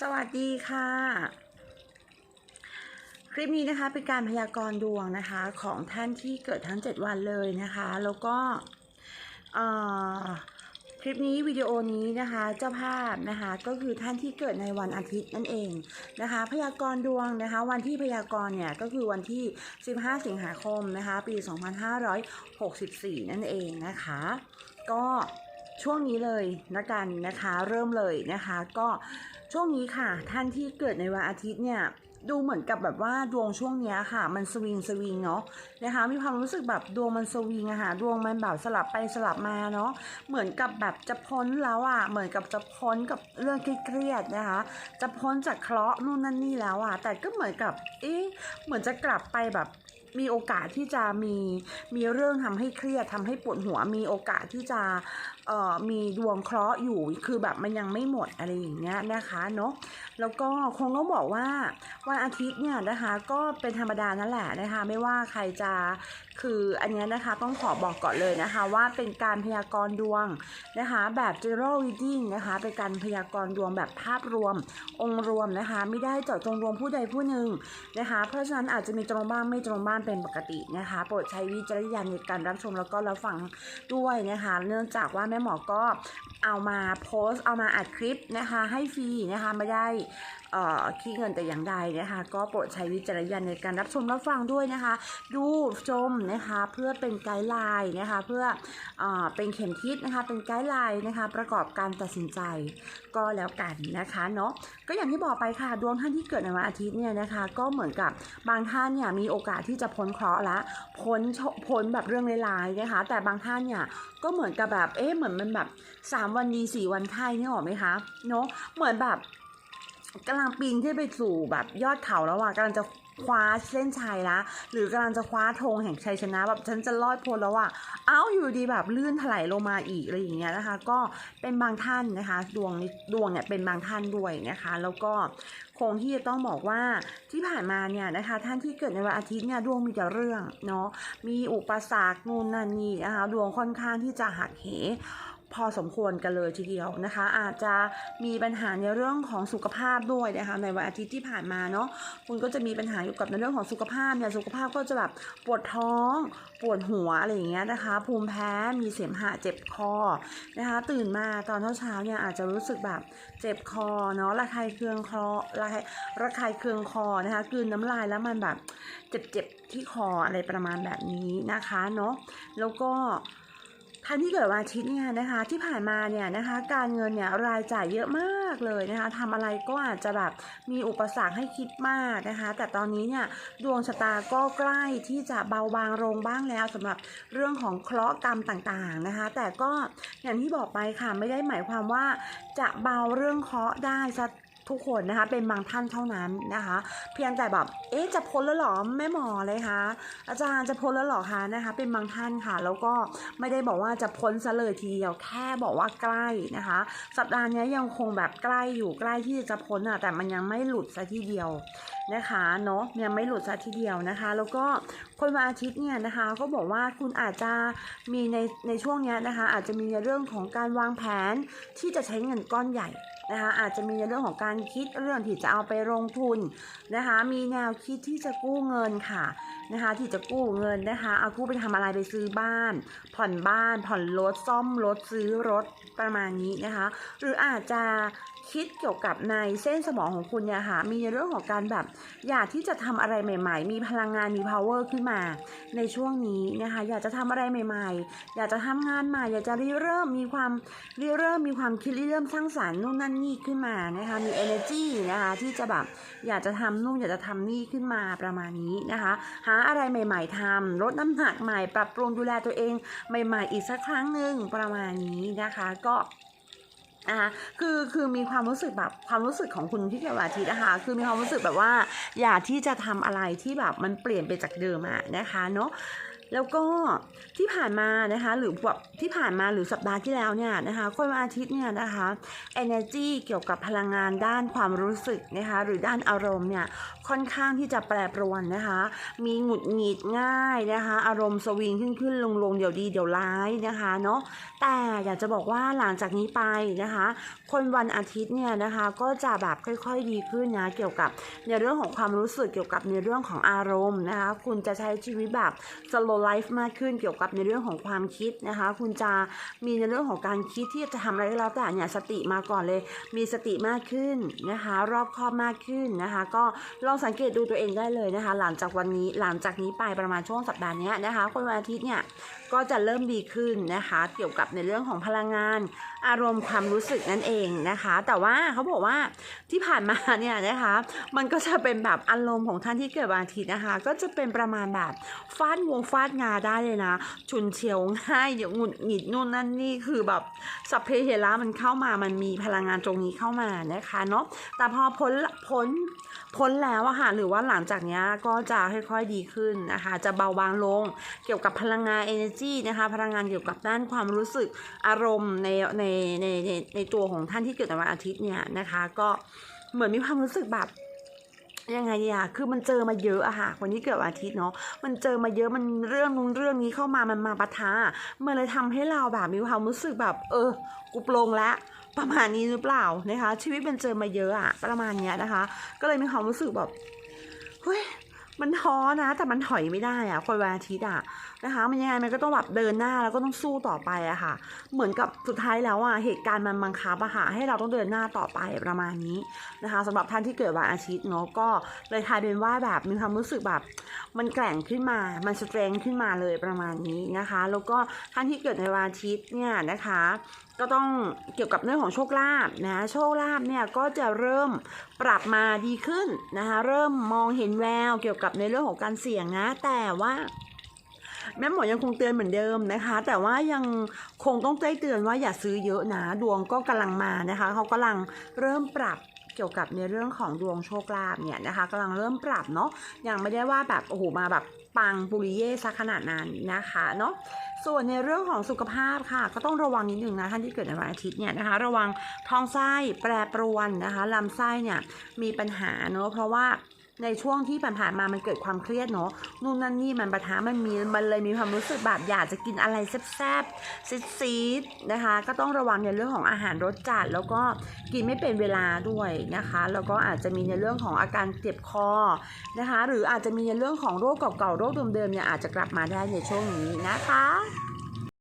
สวัสดีค่ะ คลิปนี้นะคะเป็นการพยากรณ์ดวงนะคะ ของท่านที่เกิดทั้ง 7 วันเลยนะคะ แล้วก็เอ่อคลิปนี้วิดีโอนี้นะคะเจ้าภาพนะคะก็คือท่านที่เกิดในวันอาทิตย์นั่นเองนะคะ พยากรณ์ดวงนะคะ วันที่พยากรณ์เนี่ยก็คือวันที่ 15 สิงหาคมนะคะ ปี 2564 นั่นเองนะคะ ก็ ช่วงนี้เลยนะกันนะคะ เริ่มเลยนะคะ ก็ช่วงนี้ค่ะ ท่านที่เกิดในวันอาทิตย์เนี่ยดูเหมือนกับแบบว่าดวงช่วงนี้ค่ะ มันสวิงสวิงเนาะนะคะมีความรู้สึกแบบดวงมันสวิงอะค่ะดวงมันแบบสลับไปสลับมาเนาะเหมือนกับแบบจะพ้นแล้วอะเหมือนกับจะพ้นกับเรื่องเครียดนะคะ จะพ้นจากเคราะห์นู่นนั่นนี่แล้วอะแต่ก็เหมือนกับเอ๊ะเหมือนจะกลับไปแบบมีโอกาสที่จะมีมีเรื่องทำให้เครียดทำให้ปวดหัวมีโอกาสที่จะเอ่อมีดวงเคราะห์อยู่คือแบบมันยังไม่หมดอะไรอย่างเงี้ยนะคะเนาะแล้วก็คงต้องบอกว่าวันอาทิตย์เนี่ยนะคะก็เป็นธรรมดานั่นแหละนะคะไม่ว่าใครจะคืออันเนี้ยนะคะต้องขอบอกก่อนเลยนะคะว่าเป็นการพยากรณ์ดวงนะคะแบบ general reading นะคะเป็นการพยากรณ์ดวงแบบภาพรวมองค์รวมนะคะไม่ได้เจาะจงดวงผู้ใดผู้หนึ่งนะคะเพราะฉะนั้นอาจจะมีตรงบ้างไม่ตรงบ้างเป็นปกตินะคะโปรดใช้วิจารณญาณในการรับชมแล้วก็รับฟังด้วยนะคะเนื่องจากว่าแม่หมอก็ เอามาโพสเอามาอัดคลิปนะคะ ให้ฟรีนะคะไม่ได้คิดเงินแต่อย่างใดนะคะ ก็โปรดใช้วิจารณญาณในการรับชมรับฟังด้วยนะคะ ดูชมนะคะเพื่อเป็นไกด์ไลน์นะคะ เพื่อเอเป็นเข็มทิศนะคะ เป็นไกด์ไลน์นะคะ ประกอบการตัดสินใจก็แล้วกันนะคะเนาะก็อย่างที่บอกไปค่ะดวงท่านที่เกิดในวันอาทิตย์เนี่ยนะคะ ก็เหมือนกับบางท่านเนี่ยมีโอกาสที่จะพ้นเคราะห์ละพ้นพ้นแบบเรื่องร้ายๆนะคะ แต่บางท่านเนี่ยก็เหมือนกับแบบเอ๊ะเหมือนมันแบบ3วันดี4วันไข้นี่หรอไหมคะเนาะเหมือนแบบกำลังปีนขึ้นไปสู่แบบยอดเขาแล้วอะกำลังจะคว้าเส้นชัยละหรือกำลังจะคว้าธงแห่งชัยชนะแบบฉันจะรอดพ้นแล้วอะเอ้าอยู่ดีแบบลื่นถลายลงมาอีกอะไรอย่างเงี้ยนะคะ ก็เป็นบางท่านนะคะ ดวงดวงเนี่ยเป็นบางท่านด้วยนะคะ แล้วก็คงที่จะต้องบอกว่าที่ผ่านมาเนี่ยนะคะ ท่านที่เกิดในวันอาทิตย์เนี่ยดวงมีแต่เรื่องเนาะมีอุปสรรคนู่นนั่นนี่นะคะดวงค่อนข้างที่จะหักเห พอสมควรกันเลยทีเดียวนะคะ อาจจะมีปัญหาในเรื่องของสุขภาพด้วยนะคะในวันอาทิตย์ที่ผ่านมาเนาะคุณก็จะมีปัญหาเกี่ยวกับในเรื่องของสุขภาพเนี่ยสุขภาพก็จะแบบปวดท้องปวดหัวอะไรอย่างเงี้ยนะคะ ภูมิแพ้มีเสมหะเจ็บคอนะคะ ตื่นมาตอนเช้าๆเนี่ยอาจจะรู้สึกแบบเจ็บคอเนาะระคายเคืองคอระคายระคายเคืองคอนะคะกืนน้ำลายแล้วมันแบบเจ็บๆที่คออะไรประมาณแบบนี้นะคะเนาะแล้วก็ ท่านที่เกิดวันอาทิตย์เนี่ยนะคะ ที่ผ่านมาเนี่ยนะคะ การเงินเนี่ยรายจ่ายเยอะมากเลยนะคะทำอะไรก็อาจจะแบบมีอุปสรรคให้คิดมากนะคะ แต่ตอนนี้เนี่ยดวงชะตาก็ใกล้ที่จะเบาบางลงบ้างแล้วสำหรับเรื่องของเคราะห์กรรมต่างๆนะคะ แต่ก็อย่างที่บอกไปค่ะไม่ได้หมายความว่าจะเบาเรื่องเคราะห์ได้ซะ ทุกคนนะคะเป็นบางท่านเท่านั้นนะคะ เพียงแต่แบบเอ๊ะจะพ้นแล้วหรอแม่หมอเลยคะอาจารย์จะพ้นแล้วหรอคะนะคะ เป็นบางท่านค่ะ แล้วก็ไม่ได้บอกว่าจะพ้นซะเลยทีเดียวแค่บอกว่าใกล้นะคะ สัปดาห์นี้ยังคงแบบใกล้อยู่ใกล้ที่จะพ้นอะแต่มันยังไม่หลุดซะทีเดียวนะคะเนาะยังไม่หลุดซะทีเดียวนะคะ แล้วก็คนวันอาทิตย์เนี่ยนะคะก็บอกว่าคุณอาจจะมีในในช่วงเนี้ยนะคะอาจจะมีในเรื่องของการวางแผนที่จะใช้เงินก้อนใหญ่นะคะอาจจะมีในเรื่องของการคิดเรื่องที่จะเอาไปลงทุนนะคะมีแนวคิดที่จะกู้เงินค่ะนะคะที่จะกู้เงินนะคะเอากู้ไปทำอะไรไปซื้อบ้าน ผ่อนบ้าน ผ่อนรถซ่อมรถซื้อรถประมาณนี้นะคะ หรืออาจจะ คิดเกี่ยวกับในเส้นสมองของคุณเนี่ยค่ะมีเรื่องของการแบบอยากที่จะทำอะไรใหม่ ๆ มีพลังงานมี power ขึ้นมา ในช่วงนี้นะคะอยากจะทำอะไรใหม่ ๆ อยากจะทำงานใหม่อยากจะริเริ่มมีความริเริ่มมีความคิดริเริ่มสร้างสรรค์นู่นนั่นนี่ขึ้นมานะคะมี energy นะคะที่จะแบบอยากจะทำนู่นอยากจะทำนี่ขึ้นมาประมาณนี้นะคะหาอะไรใหม่ ๆทำลดน้ำหนักใหม่ ปรับปรุงดูแลตัวเองใหม่ ๆ อีกสักครั้งหนึ่งประมาณนี้นะคะก็ นะคะคือคือมีความรู้สึกแบบความรู้สึกของคุณที่เกิดวันอาทิตย์นะคะคือมีความรู้สึกแบบว่า อยากที่จะทำอะไรที่แบบมันเปลี่ยนไปจากเดิมอะนะคะเนาะ แล้วก็ที่ผ่านมานะคะหรือแบบที่ผ่านมาหรือสัปดาห์ที่แล้วเนี่ยนะคะคนวันอาทิตย์เนี่ยนะคะ energy เกี่ยวกับพลังงานด้านความรู้สึกนะคะหรือด้านอารมณ์เนี่ยค่อนข้างที่จะแปรปรวนนะคะ มีหงุดหงิดง่ายนะคะ อารมณ์สวิงขึ้นขึ้นลงลงเดี๋ยวดีเดี๋ยวร้ายนะคะเนาะแต่อยากจะบอกว่าหลังจากนี้ไปนะคะ คนวันอาทิตย์เนี่ยนะคะก็จะแบบค่อยๆดีขึ้นนะเกี่ยวกับในเรื่องของความรู้สึกเกี่ยวกับในเรื่องของอารมณ์นะคะ คุณจะใช้ชีวิตแบบ slow life มากขึ้นเกี่ยวกับในเรื่องของความคิดนะคะ คุณจะมีในเรื่องของการคิดที่จะทำอะไรก็แล้วแต่เนี่ยสติมาก่อนเลย มีสติมากขึ้นนะคะ รอบคอบมากขึ้นนะคะ ก็ลองสังเกตดูตัวเองได้เลยนะคะ หลังจากวันนี้หลังจากนี้ไปประมาณช่วงสัปดาห์นี้นะคะ คนวันอาทิตย์เนี่ยก็จะเริ่มดีขึ้นนะคะ เกี่ยวกับในเรื่องของพลังงาน อารมณ์ความรู้สึกนั่นเองนะคะ แต่ว่าเขาบอกว่าที่ผ่านมาเนี่ยนะคะ มันก็จะเป็นแบบอารมณ์ของท่านที่เกิดวันอาทิตย์นะคะ ก็จะเป็นประมาณแบบฟาดงวงฟาดงาได้เลยนะฉุนเฉียวง่ายเดี๋ยวหงุดหงิดนู่นนั่นนี่คือแบบสัพเพเหระมันเข้ามามันมีพลังงานตรงนี้เข้ามานะคะเนาะแต่พอพ้นพ้นพ้นแล้วอะค่ะหรือว่าหลังจากนี้ก็จะค่อยๆดีขึ้นนะคะจะเบาบางลงเกี่ยวกับพลังงาน energy นะคะพลังงานเกี่ยวกับด้านความรู้สึกอารมณ์ในในในในในตัวของท่านที่เกิดในวันอาทิตย์เนี่ยนะคะ ก็เหมือนมีความรู้สึกแบบ ยังไงอะคือมันเจอมาเยอะอะค่ะคนที่เกิดวันอาทิตย์เนาะ มันเจอมาเยอะ มันเรื่องนู้นเรื่องนี้เข้ามา มันมาปะทะมันเลยทำให้เราแบบมีความรู้สึกแบบ เออ กูปลงแล้วประมาณนี้หรือเปล่านะคะ ชีวิตมันเจอมาเยอะอะประมาณเนี้ยนะคะ ก็เลยมีความรู้สึกแบบ เฮ้ย มันท้อนะ แต่มันถอยไม่ได้อะคนวันอาทิตย์อะ นะคะ มันยังไงมันก็ต้องแบบเดินหน้าแล้วก็ต้องสู้ต่อไปอะค่ะ เหมือนกับสุดท้ายแล้วอะเหตุการณ์มันบังคับอะค่ะให้เราต้องเดินหน้าต่อไปประมาณนี้นะคะสำหรับท่านที่เกิดวันอาทิตย์เนาะก็เลยทายเป็นว่าแบบมีความรู้สึกแบบ มันแกร่งขึ้นมา มันสเตรงขึ้นมาเลยประมาณนี้นะคะ แล้วก็ท่านที่เกิดในวันอาทิตย์เนี่ยนะคะก็ต้องเกี่ยวกับเรื่องของโชคลาภนะโชคลาภเนี่ยก็จะเริ่มปรับมาดีขึ้นนะคะเริ่มมองเห็นแววเกี่ยวกับในเรื่องของการเสี่ยงนะ แต่ว่า แม่หมอยังคงเตือนเหมือนเดิมนะคะ แต่ว่ายังคงต้องใจเตือนว่าอย่าซื้อเยอะนะ ดวงก็กำลังมานะคะ เขากำลังเริ่มปรับเกี่ยวกับในเรื่องของดวงโชคลาภเนี่ยนะคะกำลังเริ่มปรับเนาะยังไม่ได้ว่าแบบโอ้โหมาแบบปังปุริเย่ซะขนาดนั้นนะคะเนาะส่วนในเรื่องของสุขภาพค่ะ ก็ต้องระวังนิดนึงนะท่านที่เกิดในวันอาทิตย์เนี่ยนะคะ ระวังท้องไส้แปรปรวนนะคะลำไส้เนี่ยมีปัญหาเนาะเพราะว่า ในช่วงที่ผ่านๆมามันเกิดความเครียดเนาะนู่นนั่นนี่มันปะทะมันมีมันเลยมีความรู้สึกแบบอยากจะกินอะไรแซ่บๆซีดๆนะคะ ก็ต้องระวังในเรื่องของอาหารรสจัด แล้วก็กินไม่เป็นเวลาด้วยนะคะ แล้วก็อาจจะมีในเรื่องของอาการเจ็บคอนะคะ หรืออาจจะมีในเรื่องของโรคเก่าๆโรคเดิมๆเนี่ยอาจจะกลับมาได้ในช่วงนี้นะคะ